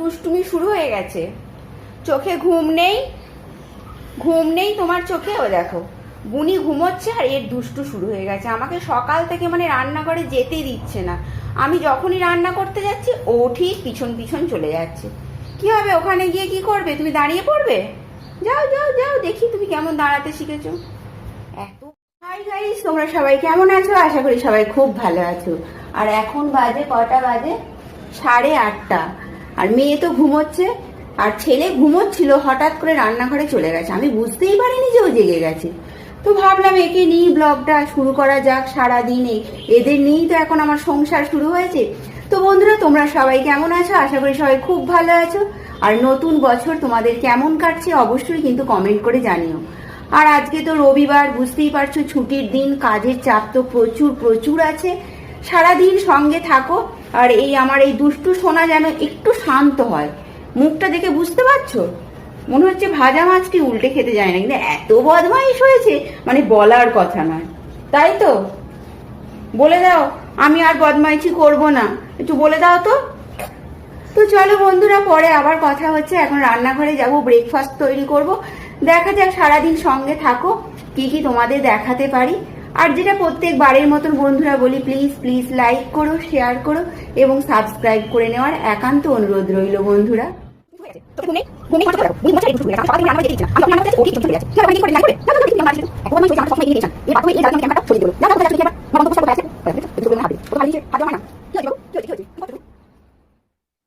দুষ্টুমি শুরু হয়ে গেছে। চোখে ঘুম নেই ঘুম নেই তোমার চোখে ও দেখো। বুনি ঘুমোচ্ছে আর এর দুষ্টু শুরু হয়ে গেছে। আমাকে সকাল থেকে মানে রান্নাঘরে যেতেই দিচ্ছে না। আমি যখনই রান্না করতে যাচ্ছি, ও ঠিক পিছন পিছন চলে যাচ্ছে। কি হবে, ওখানে গিয়ে কি করবে? তুমি দাঁড়িয়ে পড়বে? যাও যাও যাও, দেখি তুমি কেমন দাঁড়াতে শিখেছো। এত হাই গাইস তোমরা সবাই কেমন আছো? আশা করি সবাই খুব ভালো আছো। আর এখন বাজে কটা বাজে? সাড়ে আটটা। আর মেয়ে তো ঘুমোচ্ছে, আর ছেলে ঘুমোচ্ছিল, হঠাৎ করে রান্নাঘরে চলে গেছে। আমি বুঝতেই পারিনি যে ও জেগে গেছে। তো ভাবলাম একে নিয়ে ব্লগটা শুরু করা যাক সারাদিন এদের নিয়েই তো এখন আমার সংসার শুরু হয়েছে। তো বন্ধুরা, তোমরা সবাই কেমন আছো? আশা করি সবাই খুব ভালো আছো। আর নতুন বছর তোমাদের কেমন কাটছে অবশ্যই কিন্তু কমেন্ট করে জানিও। আর আজকে তো রবিবার, বুঝতেই পারছ ছুটির দিন, কাজের চাপ তো প্রচুর প্রচুর আছে। সারাদিন সঙ্গে থাকো। আর এই আমার এই দুষ্টু সোনা যেন একটু শান্ত হয়। মুখটা দেখে বুঝতে পারছ? মনে হচ্ছে ভাজা মাছটি উল্টে খেতে যায় না কিন্তু এত বদমাইশ হয়েছে মানে বলার কথা নয়। তাই তো? বলে দাও, আমি আর বদমাইশি করব না। একটু বলে দাও তো। তো চলো বন্ধুরা, পরে আবার কথা হচ্ছে। এখন রান্নাঘরে যাব ব্রেকফাস্ট তৈরি করব। দেখা যাক সারাদিন সঙ্গে থাকো, কি কি তোমাদের দেখাতে পারি। আর যেটা প্রত্যেক বারের মতন বন্ধুরা বলি প্লিজ প্লিজ লাইক করো শেয়ার করো এবং সাবস্ক্রাইব করে নেওয়ার একান্ত অনুরোধ রইল বন্ধুরা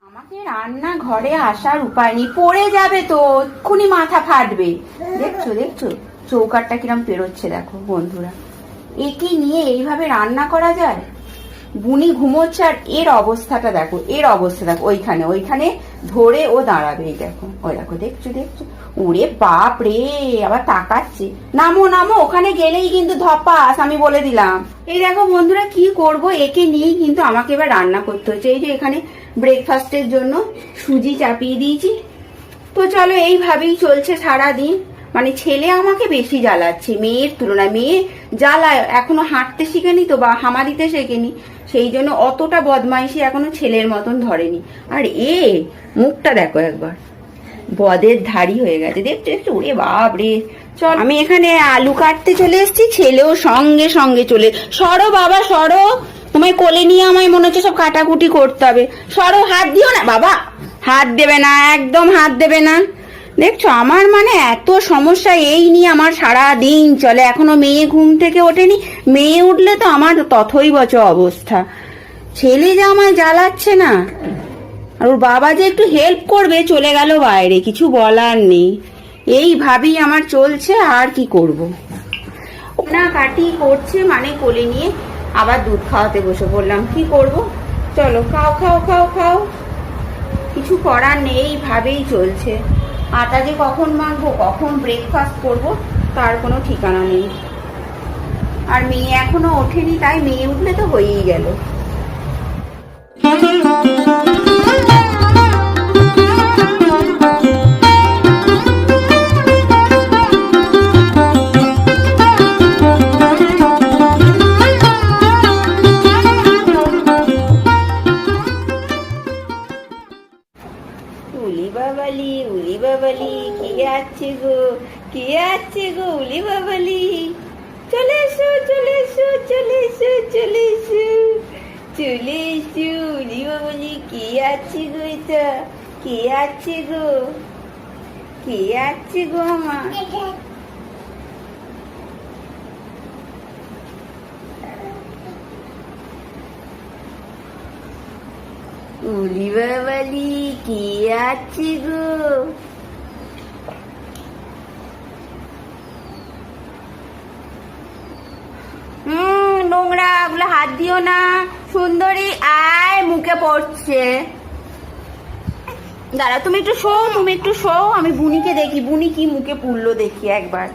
আমাকে রান্না ঘরে আসার উপায় নেই পড়ে যাবে তো এক্ষুনি মাথা ফাটবে দেখছ দেখছ চৌকাটটা কিরম পেরোচ্ছে দেখো বন্ধুরা একে নিয়ে এইভাবে রান্না করা যায়? বুনি ঘুমোচ্ছে আর এর অবস্থাটা দেখো, এর অবস্থা দেখো, ওইখানে ওইখানে ধরে ও দাঁড়াবে, এই দেখো, ওই দেখো, দেখছ দেখছ। ওরে বাপ রে, আবার তাকাচ্ছে। নামো নামো, ওখানে গেলেই কিন্তু ধপাস, আমি বলে দিলাম। এই দেখো বন্ধুরা, কি করব? একে নিয়েই কিন্তু আমাকে এবার রান্না করতে হচ্ছে। এই যে এখানে ব্রেকফাস্টের জন্য সুজি চাপিয়ে দিয়েছি। তো চলো, এইভাবেই চলছে সারা দিন মানে ছেলে আমাকে বেশি জ্বালাচ্ছে, মেয়ের তুলনায়। মেয়ে জ্বালায়, এখনও হাঁটতে শিখেনি তো বা হামা দিতে শেখেনি। সেই জন্য অতটা বদমাইশি এখনও ছেলের মতন ধরেনি। আর এ, মুখটা দেখো একবার। বদের ধারি হয়ে গেছে। দেখছ দেখছ ওরে বাপ রে চল। আমি এখানে আলু কাটতে চলে এসেছি, ছেলেও সঙ্গে সঙ্গে চলে সরো বাবা, সরো। তোমায় কোলে নিয়ে আমায় মনে হচ্ছে সব কাটাকুটি করতে হবে। সরো, হাত দিও না। বাবা, হাত দেবে না, একদম হাত দেবে না। দেখছ, আমার মানে এত সমস্যা, এই নিয়ে আমার সারা দিন চলে। এখনও মেয়ে ঘুম থেকে ওঠেনি। মেয়ে উঠলে তো আমার তথই বচ অবস্থা। ছেলে যে আমায় জ্বালাচ্ছে না। আর ওর বাবা যে একটু হেল্প করবে, চলে গেল বাইরে, কিছু বলার নেই। এইভাবেই আমার চলছে, আর কি করব? না কাটি করছে মানে কোলে নিয়ে আবার দুধ খাওয়াতে বসে পড়লাম। কি করব? চলো, খাও খাও খাও খাও। কিছু করার নেই এইভাবেই চলছে। আটা যে কখন মাখবো, কখন ব্রেকফাস্ট করব, তার কোনো ঠিকানা নেই। আর মেয়ে এখনও ওঠেনি, তাই মেয়ে উঠলে তো হয়েই গেল। উলি বাবালি উলি বাবালি কে আছে গো, কে আছে গো উলি বাবালি চলে এসো চলে এসো চলে এসো চলে এসো চলে এসো উলি বাবালি আছে গো এটা, কে আছে গো, কে আছে গো আমার? উলি বাবালি কে আছে গো? হুম, নোংরা ওগুলো হাত দিও না। সুন্দরী আয়, মুখে পড়ছে। দাঁড়া তুমি একটু শো তুমি একটু শো আমি বুনিকে দেখি। বুনি কি মুখে পুড়লো দেখি একবার।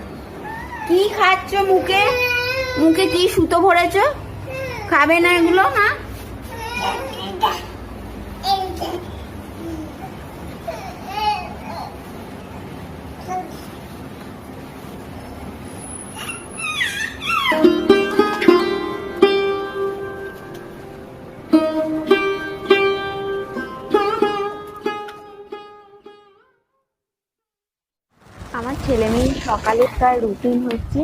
কি খাচ্ছ মুখে? মুখে কি সুতো ভরেছ? খাবে না এগুলো হ্যাঁ আমার ছেলে মেয়ে সকালে তার রুটিন হচ্ছে।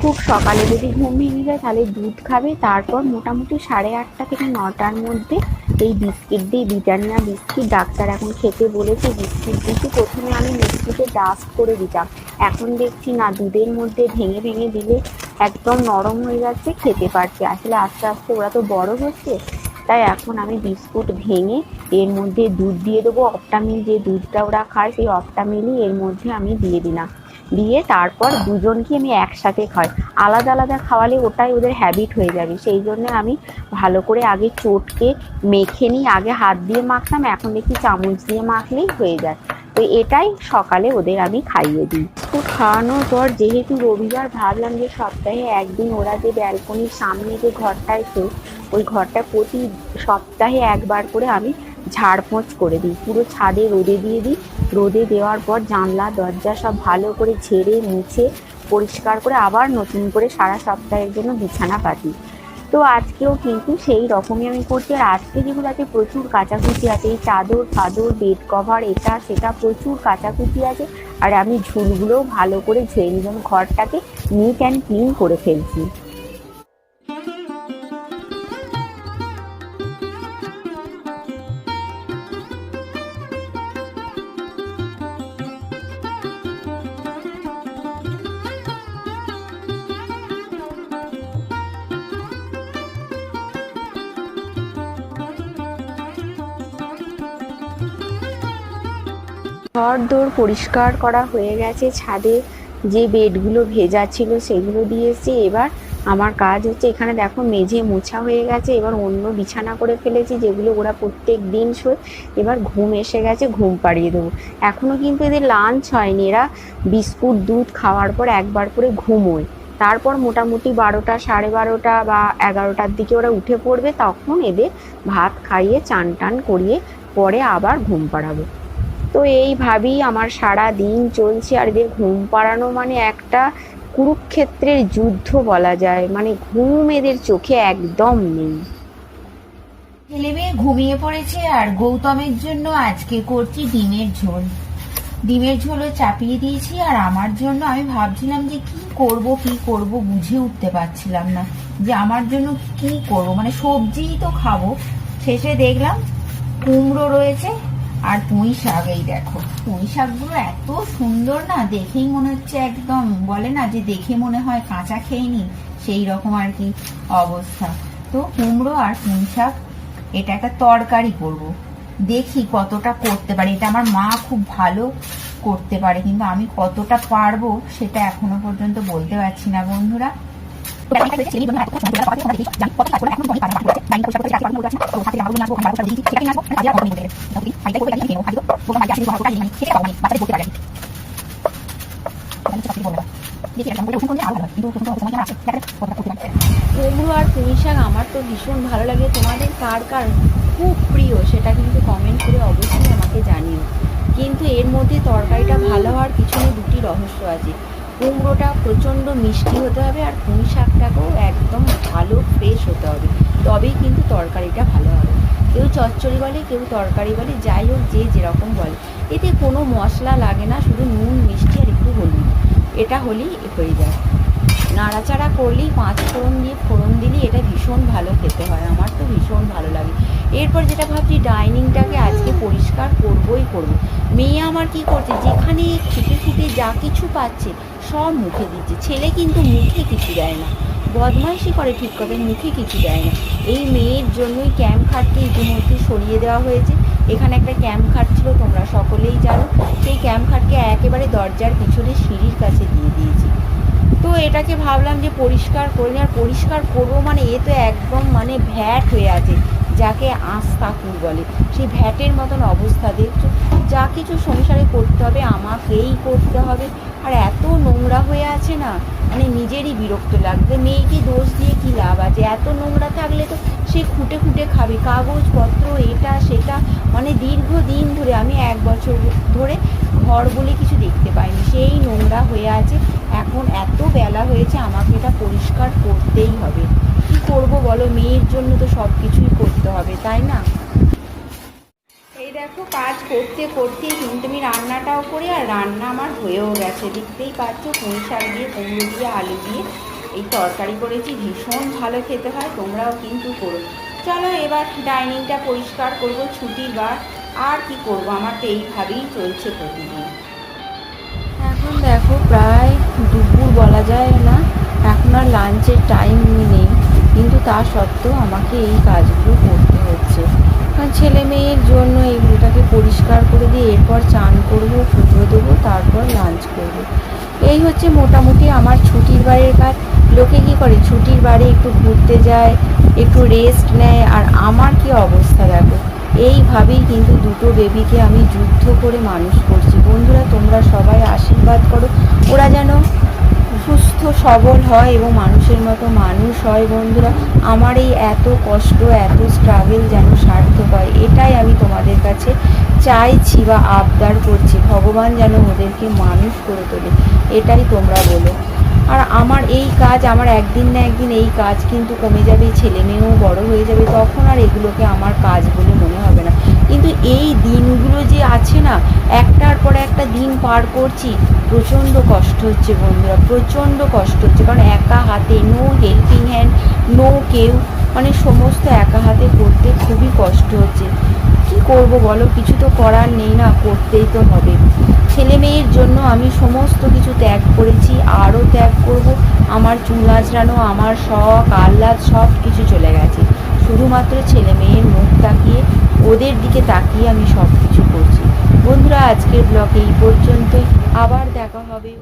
খুব সকালে যদি ঘুম ভেঙে যায়, তাহলে দুধ খাবে। তারপর মোটামুটি সাড়ে আটটা থেকে নটার মধ্যে এই বিস্কিট দিই বিটানিয়া বিস্কিট ডাক্তার এখন খেতে বলেছে। বিস্কিট দিচ্ছি প্রথমে আমি মিষ্টিতে ডাস্ট করে দিতাম। এখন দেখছি না, দুধের মধ্যে ভেঙে ভেঙে দিলে একদম নরম হয়ে যাচ্ছে খেতে পারছে। আসলে আস্তে আস্তে ওরা তো বড় হচ্ছে, তাই এখন আমি বিস্কুট ভেঙে এর মধ্যে দুধ দিয়ে দেবো। অপটামিল যে দুধটা ওরা খায়, সেই অপটামিলই এর মধ্যে আমি দিয়ে দিলাম। দিয়ে তারপর দুজনকে আমি একসাথে খাই আলাদা আলাদা খাওয়ালে ওটাই ওদের হ্যাবিট হয়ে যাবে। সেই জন্য আমি ভালো করে আগে চটকে মেখে নিই, আগে হাত দিয়ে মাখতাম, এখন দেখি চামচ দিয়ে মাখলেই হয়ে যায়। তো এটাই সকালে ওদের আমি খাইয়ে দিই। তো খাওয়ানোর পর যেহেতু রবিবার, ভাবলাম যে সপ্তাহে একদিন ওরা যে ব্যালকনির সামনে যে ঘরটা আছে, ওই ঘরটা প্রতি সপ্তাহে একবার করে আমি ঝাড়পোঁছ করে দিই। পুরো ছাদে রোদে দিয়ে দিই। রোদে দেওয়ার পর জানলা, দরজা সব ভালো করে ঝেড়ে মুছে পরিষ্কার করে আবার নতুন করে সারা সপ্তাহের জন্য বিছানা পাতি। তো আজকেও কিন্তু সেই রকমই আমি করছি। আর আজকে যেগুলো আছে প্রচুর কাঁচাকুচি আছে, এই চাদর ফাদর বেড কভার এটা, সেটা প্রচুর কাচাকুচি আছে। আর আমি ঝুলগুলোও ভালো করে ঝুয়ে নিলাম, ঘরটাকে নিট অ্যান্ড ক্লিন করে ফেলছি। ঘর দোর পরিষ্কার করা হয়ে গেছে, ছাদে যে বেডগুলো ভেজা ছিল সেগুলো দিয়েছি এবার আমার কাজ হচ্ছে, এখানে দেখো মেঝে মোছা হয়ে গেছে, এবার অন্য বিছানা করে ফেলেছি যেগুলো ওরা প্রত্যেক দিন শোয়। এবার ঘুম এসে গেছে, ঘুম পাড়িয়ে দেবো। এখনও কিন্তু এদের লাঞ্চ হয়নি, এরা বিস্কুট, দুধ খাওয়ার পর একবার করে ঘুমোয়। তারপর মোটামুটি বারোটা, সাড়ে বারোটা বা এগারোটার দিকে ওরা উঠে পড়বে, তখন এদের ভাত খাইয়ে, চান টান করিয়ে পরে আবার ঘুম পাড়াবো। তো এইভাবেই আমার সারা দিন চলছে। আর এদের ঘুম পাড়ানো মানে একটা কুরুক্ষেত্রের যুদ্ধ বলা যায়। মানে ঘুম এদের চোখে একদম নেই। ছেলে মেয়ে ঘুমিয়ে পড়েছে আর গৌতমের জন্য আজকে করছি ডিমের ঝোল। ডিমের ঝোলও চাপিয়ে দিয়েছি আর আমার জন্য আমি ভাবছিলাম যে কি করব কি করব বুঝে উঠতে পারছিলাম না যে আমার জন্য কি করব। মানে সবজিই তো খাব। শেষে দেখলাম কুমড়ো রয়েছে আর পুঁই শাক এই দেখো। পুঁই শাকগুলো এত সুন্দর না, দেখেই মনে হচ্ছে একদম, বলে না যে দেখে মনে হয় কাঁচা খেয়ে নি, সেই রকম আর কি অবস্থা। তো কুমড়ো আর পুঁই শাক, এটা একটা তরকারি করব। দেখি কতটা করতে পারি। এটা আমার মা খুব ভালো করতে পারে, কিন্তু আমি কতটা পারব সেটা এখনও পর্যন্ত বলতে পারছি না বন্ধুরা। আর শাক আমার তো ভীষণ ভালো লাগে। তোমাদের কার কার খুব প্রিয় সেটা কিন্তু কমেন্ট করে অবশ্যই আমাকে জানিও। কিন্তু এর মধ্যে তরকারিটা ভালো হওয়ার পিছনে দুটি রহস্য আছে। কুমড়োটা প্রচণ্ড মিষ্টি হতে হবে আর পুঁই শাকটাকেও একদম ভালো ফ্রেশ হতে হবে। তবেই কিন্তু তরকারিটা ভালো হবে। কেউ চচ্চড়ি বলে, কেউ তরকারি বলে, যাই হোক যে যেরকম বলে। এতে কোনো মশলা লাগে না, শুধু নুন, মিষ্টি আর একটু হলুদ। এটা হলেই হয়ে যায়। নাড়াচাড়া করলেই পাঁচ ফোড়ন দিয়ে ফোড়ন দিলেই এটা ভীষণ ভালো খেতে হয়, আমার তো ভীষণ ভালো লাগে। এরপর যেটা ভাবছি ডাইনিংটাকে আজকে পরিষ্কার করবই করব। মেয়ে আমার কি করছে, যেখানে খুঁটে খুঁটে যা কিছু পাচ্ছে সব মুখে দিচ্ছে। ছেলে কিন্তু মুখে কিছু দেয় না, বদমাইশি করে ঠিক কথা মুখে কিছু দেয় না। এই মেয়ের জন্যই ক্যাম্প খাটকে ইতিমধ্যে সরিয়ে দেওয়া হয়েছে। এখানে একটা ক্যাম্প খাট ছিল, তোমরা সকলেই জানো। সেই ক্যাম্প খাটকে একেবারে দরজার পিছনে সিঁড়ির কাছে দিয়ে দিয়েছি। তো এটাকে ভাবলাম যে পরিষ্কার করে আর পরিষ্কার করব মানে এ তো একদম মানে ভ্যাট হয়ে আছে, যাকে আস্তাকুর বলে। সেই ভ্যাটের মতন অবস্থা, দেখছ? যা কিছু সংসারে করতে হবে, আমাকেই করতে হবে। আর এত নোংরা হয়ে আছে না মানে নিজেরই বিরক্ত লাগবে মেয়েকে দোষ দিয়ে কী লাভ আছে? এত নোংরা থাকলে তো সে খুঁটে খুঁটে খাবে। কাগজপত্র, এটা, সেটা মানে দীর্ঘদিন ধরে, আমি এক বছর ধরে ঘর বলে কিছু দেখতে পাইনি। সেই নোংরা হয়ে আছে। এখন এত বেলা হয়েছে, আমাকে এটা পরিষ্কার করতেই হবে। কি করব বলো? মেয়ের জন্য তো সব কিছুই করতে হবে, তাই না? এই দেখো, কাজ করতে করতে কিন্তু আমি রান্নাটাও করি, আর রান্না আমার হয়েও গেছে। দেখতেই পাচ্ছ, পুঁই শাক দিয়ে কুমড়ো দিয়ে আলু দিয়ে এই তরকারি করেছি। ভীষণ ভালো খেতে হয়, তোমরাও কিন্তু করো। চলো এবার ডাইনিংটা পরিষ্কার করব ছুটির বার আর কি করব? আমার তো এইভাবেই চলছে প্রতিদিন। দেখো, প্রায় দুপুর বলা যায় না। এখন আর লাঞ্চের টাইম নেই। কিন্তু তা সত্ত্বেও আমাকে এই কাজগুলো করতে হচ্ছে। ছেলে মেয়ের জন্য এইগুলোটাকে পরিষ্কার করে দিয়ে এরপর চান করব, পুজো দেবো, তারপর লাঞ্চ করব। এই হচ্ছে মোটামুটি আমার ছুটির বারের কাজ। লোকে কি করে? ছুটির বারে একটু ঘুরতে যায়, একটু রেস্ট নেয়। আর আমার কি অবস্থা দেখো? এইভাবেই কিন্তু দুটো বেবিকে আমি যুদ্ধ করে মানুষ করছি। বন্ধুরা, তোমরা সবাই আশীর্বাদ করো। ওরা যেন সুস্থ, সবল হয় এবং মানুষের মতো মানুষ হয়। বন্ধুরা, আমার এই এত কষ্ট, এত স্ট্রাগল যেন সার্থক হয়, এটাই আমি তোমাদের কাছে চাইছি বা আবদার করছি। ভগবান যেন ওদেরকে মানুষ করে তোলে, এটাই তোমরা বলো। আর আমার এই কাজ, আমার একদিন না একদিন এই কাজ কিন্তু কমে যাবে ছেলে মেয়েও বড় হয়ে যাবে, তখন আর এগুলোকে আমার কাজ বলে মনে হবে না। কিন্তু এই দিনগুলো যে আছে না, একটার পর একটা দিন পার করছি, প্রচণ্ড কষ্ট হচ্ছে বন্ধুরা, প্রচণ্ড কষ্ট হচ্ছে। কারণ একা হাতে নো হেল্পিং হ্যান্ড নো কেউ মানে সমস্ত একা হাতে করতে খুবই কষ্ট হচ্ছে। করব বলো? কিছু তো করার নেই না, করতেই তো হবে। ছেলে মেয়ের জন্য আমি সমস্ত কিছু ত্যাগ করেছি, আরও ত্যাগ করব। আমার চুল আঁচড়ানো আমার শখ, আহ্লাদ, সব কিছু চলে গেছে। শুধুমাত্র ছেলে মেয়ের মুখ তাকিয়ে, ওদের দিকে তাকিয়ে আমি সব কিছু করছি। বন্ধুরা, আজকের ব্লগ এই পর্যন্তই। আবার দেখা হবে